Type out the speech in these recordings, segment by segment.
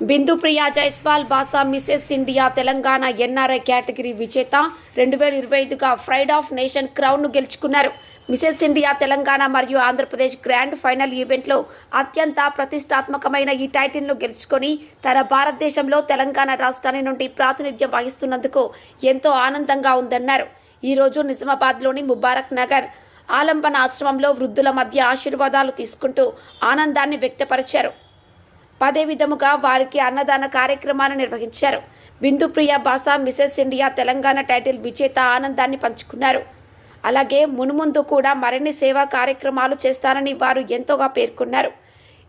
Bindu Priya Jaiswal Basa Mrs India Telangana NRI category విజేత రెండు వేల ఇరవై ఐదుగా ఫ్రైడ్ ఆఫ్ నేషన్ క్రౌన్ను గెలుచుకున్నారు. మిసెస్ ఇండియా తెలంగాణ మరియు ఆంధ్రప్రదేశ్ గ్రాండ్ ఫైనల్ ఈవెంట్లో అత్యంత ప్రతిష్టాత్మకమైన ఈ టైటిల్ను గెలుచుకొని తన భారతదేశంలో తెలంగాణ రాష్ట్రాన్ని నుండి ప్రాతినిధ్యం వహిస్తున్నందుకు ఎంతో ఆనందంగా ఉందన్నారు. ఈరోజు నిజామాబాద్లోని ముబారక్ నగర్ ఆలంబన ఆశ్రమంలో వృద్ధుల మధ్య ఆశీర్వాదాలు తీసుకుంటూ ఆనందాన్ని వ్యక్తపరిచారు. పదే విధముగా వారికి అన్నదాన కార్యక్రమాన్ని నిర్వహించారు. Bindupriya Basa Mrs India Telangana title విజేత ఆనందాన్ని పంచుకున్నారు. అలాగే మునుముందు కూడా మరిన్ని సేవా కార్యక్రమాలు చేస్తానని వారు ఎంతోగా పేర్కొన్నారు.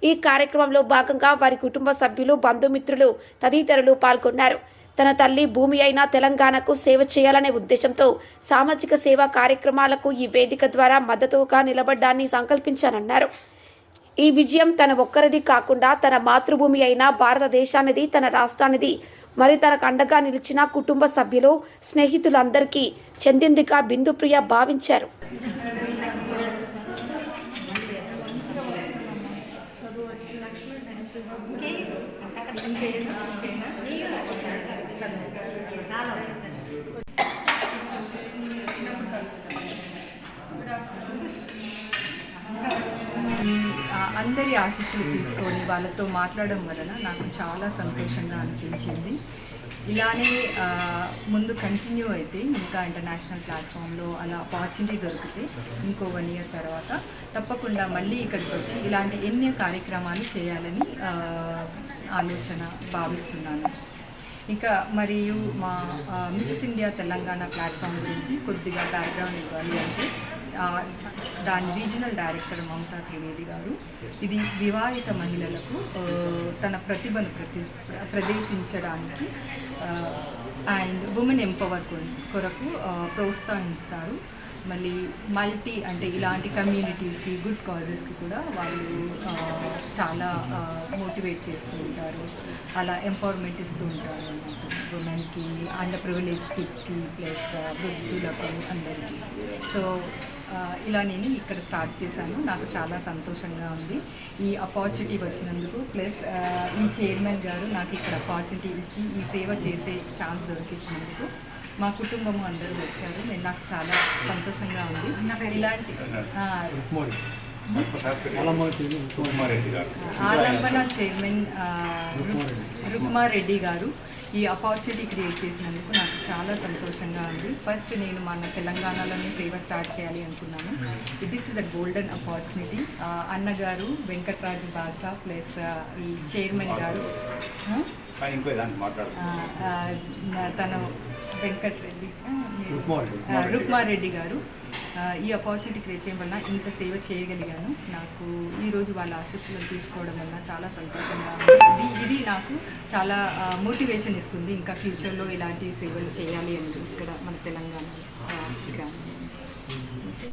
ఈ కార్యక్రమంలో భాగంగా వారి కుటుంబ సభ్యులు బంధుమిత్రులు తదితరులు పాల్గొన్నారు. తన తల్లి భూమి అయిన తెలంగాణకు సేవ చేయాలనే ఉద్దేశంతో సామాజిక సేవా కార్యక్రమాలకు ఈ వేదిక ద్వారా మద్దతుగా నిలబడ్డాన్ని సంకల్పించానన్నారు. ఈ విజయం తన ఒక్కరిది కాకుండా తన మాతృభూమి అయిన భారతదేశానిది తన రాష్ట్రానిది మరి తనకు అండగా నిలిచిన కుటుంబ సభ్యులు స్నేహితులందరికీ చెందిందిగా బిందుప్రియ భావించారు. చాలా అందరి ఆశీస్సులు తీసుకొని వాళ్ళతో మాట్లాడడం వలన నాకు చాలా సంతోషంగా అనిపించింది. ఇలానే ముందు కంటిన్యూ అయితే ఇంకా ఇంటర్నేషనల్ ప్లాట్ఫామ్లో అలా ఆపర్చునిటీ దొరికితే ఇంకో వన్ ఇయర్ తర్వాత తప్పకుండా మళ్ళీ ఇక్కడికి వచ్చి ఇలాంటి ఎన్నో కార్యక్రమాలు చేయాలని ఆలోచన భావిస్తున్నాను. ఇంకా మరియు మా మిస్ ఇండియా తెలంగాణ ప్లాట్ఫామ్ గురించి కొద్దిగా బ్యాక్గ్రౌండ్ ఇవ్వాలి అంటే దాని రీజనల్ డైరెక్టర్ మమతా త్రివేది గారు. ఇది వివాహిత మహిళలకు తన ప్రతిభను ప్రతి ప్రదర్శించడానికి అండ్ ఉమెన్ ఎంపవర్ కొరకు ప్రోత్సహిస్తారు. మళ్ళీ మల్టీ అంటే ఇలాంటి కమ్యూనిటీస్కి గుడ్ కాజెస్కి కూడా వాళ్ళు చాలా మోటివేట్ చేస్తూ ఉంటారు. అలా ఎంపవర్మెంట్ ఇస్తూ ఉంటారు ఉమెన్కి అండర్ ప్రివిలేజ్ కిడ్స్కి ప్లస్ వృద్ధులకు అందరికీ. సో ఇలా నేను ఇక్కడ స్టార్ట్ చేశాను. నాకు చాలా సంతోషంగా ఉంది. ఈ ఆపర్చునిటీ వచ్చినందుకు. ప్లస్ ఈ చైర్మన్ గారు నాకు ఇక్కడ ఆపర్చునిటీ ఇచ్చి ఈ సేవ చేసే ఛాన్స్ దొరికించినందుకు మా కుటుంబం అందరూ వచ్చారు. నేను నాకు చాలా సంతోషంగా ఉంది. ఇలాంటి ఆలంబన చైర్మన్ రుక్మారెడ్డి గారు. ఈ ఆపర్చునిటీ క్రియేట్ చేసినందుకు నాకు చాలా సంతోషంగా ఉంది. ఫస్ట్ నేను మన తెలంగాణలోనే సేవ స్టార్ట్ చేయాలి అనుకున్నాను. This is a golden opportunity అన్నగారు వెంకట్రాజు బాసా ప్లస్ ఈ చైర్మన్ గారు తను వెంకట్ రెడ్డి ఆ, మీరు- రుక్మారెడ్డి. గారు. ఈ అపార్చునిటీ క్రియేట్ చేయడం వల్ల ఇంత సేవ చేయగలిగాను. నాకు ఈరోజు వాళ్ళ ఆశీస్సులను తీసుకోవడం వల్ల చాలా సంతోషంగా ఉంది. ఇది ఇది నాకు చాలా మోటివేషన్ ఇస్తుంది. ఇంకా ఫ్యూచర్లో ఇలాంటి సేవలు చేయాలి అని ఇక్కడ మన తెలంగాణ